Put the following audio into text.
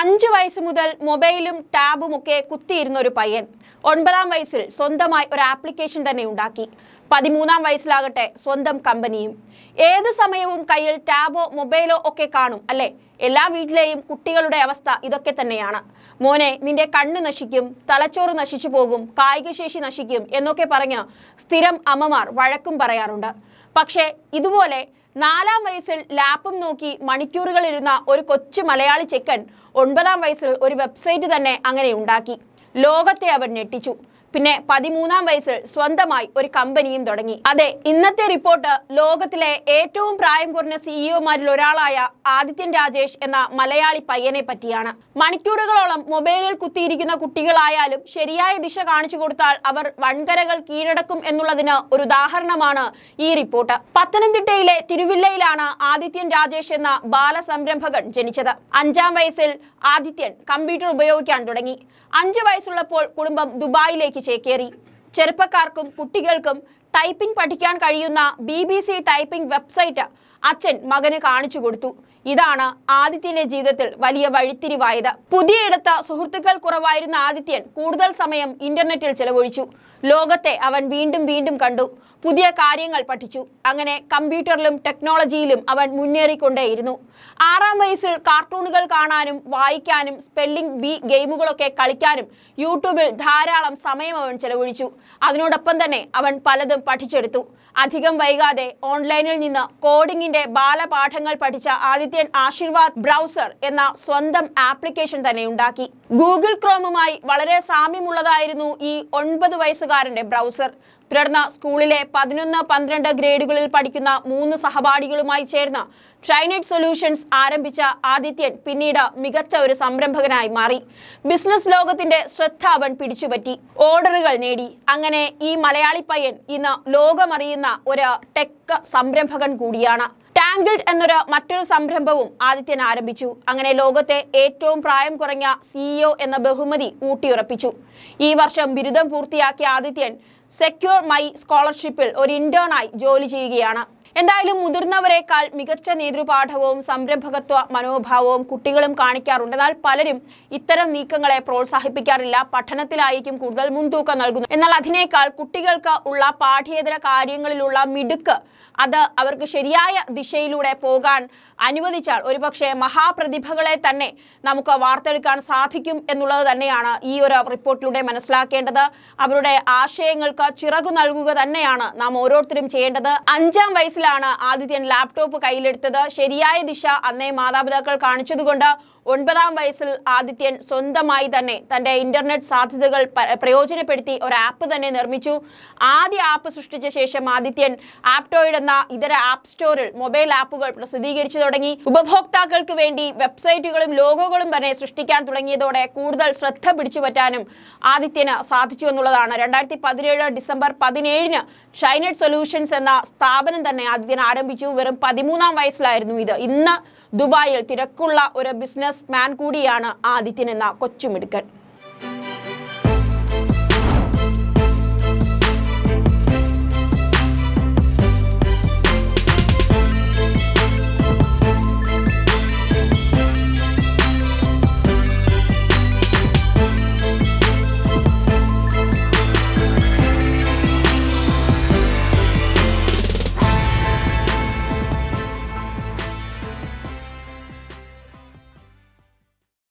അഞ്ചു വയസ്സ് മുതൽ മൊബൈലും ടാബും ഒക്കെ കുത്തിയിരുന്ന ഒരു പയ്യൻ ഒൻപതാം വയസ്സിൽ സ്വന്തമായി ഒരു ആപ്ലിക്കേഷൻ തന്നെ ഉണ്ടാക്കി. പതിമൂന്നാം വയസ്സിലാകട്ടെ സ്വന്തം കമ്പനിയും. ഏത് സമയവും കയ്യിൽ ടാബോ മൊബൈലോ ഒക്കെ കാണും അല്ലേ? എല്ലാ വീട്ടിലെയും കുട്ടികളുടെ അവസ്ഥ ഇതൊക്കെ തന്നെയാണ്. മോനെ നിന്റെ കണ്ണ് നശിക്കും തലച്ചോറ് നശിച്ചു പോകും കായികശേഷി നശിക്കും എന്നൊക്കെ പറഞ്ഞ് സ്ഥിരം അമ്മമാർ വഴക്കും പറയാറുണ്ട്. പക്ഷേ ഇതുപോലെ നാലാം വയസ്സിൽ ലാപ്പും നോക്കി മണിക്കൂറുകൾ ഇരുന്ന ഒരു കൊച്ചു മലയാളി ചെക്കൻ ഒൻപതാം വയസ്സിൽ ഒരു വെബ്സൈറ്റ് തന്നെ അങ്ങനെ ഉണ്ടാക്കി. ലോകത്തെ അവൻ ഞെട്ടിച്ചു. പിന്നെ പതിമൂന്നാം വയസ്സിൽ സ്വന്തമായി ഒരു കമ്പനിയും തുടങ്ങി. അതെ ഇന്നത്തെ റിപ്പോർട്ട് ലോകത്തിലെ ഏറ്റവും പ്രായം കുറഞ്ഞ സിഇഒമാരിൽ ഒരാളായ ആദിത്യൻ രാജേഷ് എന്ന മലയാളി പയ്യനെ പറ്റിയാണ്. മണിക്കൂറുകളോളം മൊബൈലിൽ കുത്തിയിരിക്കുന്ന കുട്ടികളായാലും ശരിയായ ദിശ കാണിച്ചു കൊടുത്താൽ അവർ വൻകരകൾ കീഴടക്കും എന്നുള്ളതിന് ഒരു ഉദാഹരണമാണ് ഈ റിപ്പോർട്ട്. പത്തനംതിട്ടയിലെ തിരുവില്ലയിലാണ് ആദിത്യൻ രാജേഷ് എന്ന ബാലസംരംഭകൻ ജനിച്ചത്. അഞ്ചാം വയസ്സിൽ ആദിത്യൻ കമ്പ്യൂട്ടർ ഉപയോഗിക്കാൻ തുടങ്ങി. അഞ്ചു വയസ്സുള്ളപ്പോൾ കുടുംബം ദുബായിലേക്ക് ചേക്കേറി. ചെറുപ്പക്കാർക്കും കുട്ടികൾക്കും ടൈപ്പിംഗ് പഠിക്കാൻ കഴിയുന്ന B B C typing website അച്ഛൻ മകന് കാണിച്ചു കൊടുത്തു. ഇതാണ് ആദിത്യന്റെ ജീവിതത്തിൽ വലിയ വഴിത്തിരിവായത്. പുതിയ പുതിയയിടത്ത് സുഹൃത്തുക്കൾ കുറവായിരുന്ന ആദിത്യൻ കൂടുതൽ സമയം ഇന്റർനെറ്റിൽ ചെലവഴിച്ചു. ലോകത്തെ അവൻ വീണ്ടും വീണ്ടും കണ്ടു. പുതിയ കാര്യങ്ങൾ പഠിച്ചു. അങ്ങനെ കമ്പ്യൂട്ടറിലും ടെക്നോളജിയിലും അവൻ മുന്നേറിക്കൊണ്ടേയിരുന്നു. ആറാം വയസ്സിൽ കാർട്ടൂണുകൾ കാണാനും വായിക്കാനും സ്പെല്ലിംഗ് ബി ഗെയിമുകളൊക്കെ കളിക്കാനും യൂട്യൂബിൽ ധാരാളം സമയം അവൻ ചെലവഴിച്ചു. അതിനോടൊപ്പം തന്നെ അവൻ പലതും പഠിച്ചെടുത്തു. അധികം വൈകാതെ ഓൺലൈനിൽ നിന്ന് കോഡിംഗിന്റെ ബാലപാഠങ്ങൾ പഠിച്ച ആദിത്യൻ ആശീർവാദ് ബ്രൗസർ എന്ന സ്വന്തം ആപ്ലിക്കേഷൻ തന്നെ ഉണ്ടാക്കി. ഗൂഗിൾ ക്രോമുമായി വളരെ സാമ്യമുള്ളതായിരുന്നു ഈ ഒൻപത് വയസ്സുകാരന്റെ ബ്രൗസർ. തുടർന്ന് സ്കൂളിലെ പതിനൊന്ന് പന്ത്രണ്ട് ഗ്രേഡുകളിൽ പഠിക്കുന്ന മൂന്ന് സഹപാഠികളുമായി ചേർന്ന് ട്രൈനറ്റ് സൊല്യൂഷൻസ് ആരംഭിച്ച ആദിത്യൻ പിന്നീട് മികച്ച ഒരു സംരംഭകനായി മാറി. ബിസിനസ് ലോകത്തിന്റെ ശ്രദ്ധ അവൻ പിടിച്ചുപറ്റി. ഓർഡറുകൾ നേടി. അങ്ങനെ ഈ മലയാളി പയ്യൻ ഇന്ന് ലോകമറിയുന്ന ഒരു ടെക് സംരംഭകൻ കൂടിയാണ്. ടാങ്കിൾഡ് എന്നൊരു മറ്റൊരു സംരംഭവും ആദിത്യൻ ആരംഭിച്ചു. അങ്ങനെ ലോകത്തെ ഏറ്റവും പ്രായം കുറഞ്ഞ സിഇഒ എന്ന ബഹുമതി ഊട്ടിയുറപ്പിച്ചു. ഈ വർഷം ബിരുദം പൂർത്തിയാക്കിയ ആദിത്യൻ സെക്യൂർ മൈ സ്കോളർഷിപ്പിൽ ഒരു ഇന്റേണായി ജോലി ചെയ്യുകയാണ്. എന്തായാലും മുതിർന്നവരെക്കാൾ മികച്ച നേതൃപാഠവും സംരംഭകത്വ മനോഭാവവും കുട്ടികളും കാണിക്കാറുണ്ട്. എന്നാൽ പലരും ഇത്തരം നീക്കങ്ങളെ പ്രോത്സാഹിപ്പിക്കാറില്ല. പഠനത്തിലായിരിക്കും കൂടുതൽ മുൻതൂക്കം നൽകുന്നത്. എന്നാൽ അതിനേക്കാൾ കുട്ടികൾക്ക് ഉള്ള പാഠ്യേതര കാര്യങ്ങളിലുള്ള മിടുക്ക് അത് അവർക്ക് ശരിയായ ദിശയിലൂടെ പോകാൻ അനുവദിച്ചാൽ ഒരുപക്ഷെ മഹാപ്രതിഭകളെ തന്നെ നമുക്ക് വാർത്തെടുക്കാൻ സാധിക്കും എന്നുള്ളത് തന്നെയാണ് ഈ ഒരു റിപ്പോർട്ടിലൂടെ മനസ്സിലാക്കേണ്ടത്. അവരുടെ ആശയങ്ങൾക്ക് ചിറകു നൽകുക തന്നെയാണ് നാം ഓരോരുത്തരും ചെയ്യേണ്ടത്. അഞ്ചാം വയസ്സിലാണ് ആദിത്യൻ ലാപ്ടോപ്പ് കയ്യിലെടുത്തത്. ശരിയായ ദിശ അന്നേ മാതാപിതാക്കൾ കാണിച്ചതുകൊണ്ട് ഒൻപതാം വയസ്സിൽ ആദിത്യൻ സ്വന്തമായി തന്നെ തന്റെ ഇന്റർനെറ്റ് സാധ്യതകൾ പ്രയോജനപ്പെടുത്തി ഒരു ആപ്പ് തന്നെ നിർമ്മിച്ചു. ആദ്യ ആപ്പ് സൃഷ്ടിച്ച ശേഷം ആദിത്യൻ ആപ്റ്റോയിഡ് എന്ന ഇതര ആപ്പ് സ്റ്റോറിൽ മൊബൈൽ ആപ്പുകൾ പ്രസിദ്ധീകരിച്ചു തുടങ്ങി. ഉപഭോക്താക്കൾക്ക് വേണ്ടി വെബ്സൈറ്റുകളും ലോഗോകളും തന്നെ സൃഷ്ടിക്കാൻ തുടങ്ങിയതോടെ കൂടുതൽ ശ്രദ്ധ പിടിച്ചുപറ്റാനും ആദിത്യന് സാധിച്ചു എന്നുള്ളതാണ്. രണ്ടായിരത്തി പതിനേഴ് ഡിസംബർ പതിനേഴിന് ഷൈനറ്റ് സൊല്യൂഷൻസ് എന്ന സ്ഥാപനം തന്നെ ആദിത്യൻ ആരംഭിച്ചു. വെറും പതിമൂന്നാം വയസ്സിലായിരുന്നു ഇത്. ഇന്ന് ദുബായിൽ തിരക്കുള്ള ഒരു ബിസിനസ് മാൻ കൂടിയാണ് ആദിത്യൻ എന്ന കൊച്ചുമിടുക്കൻ.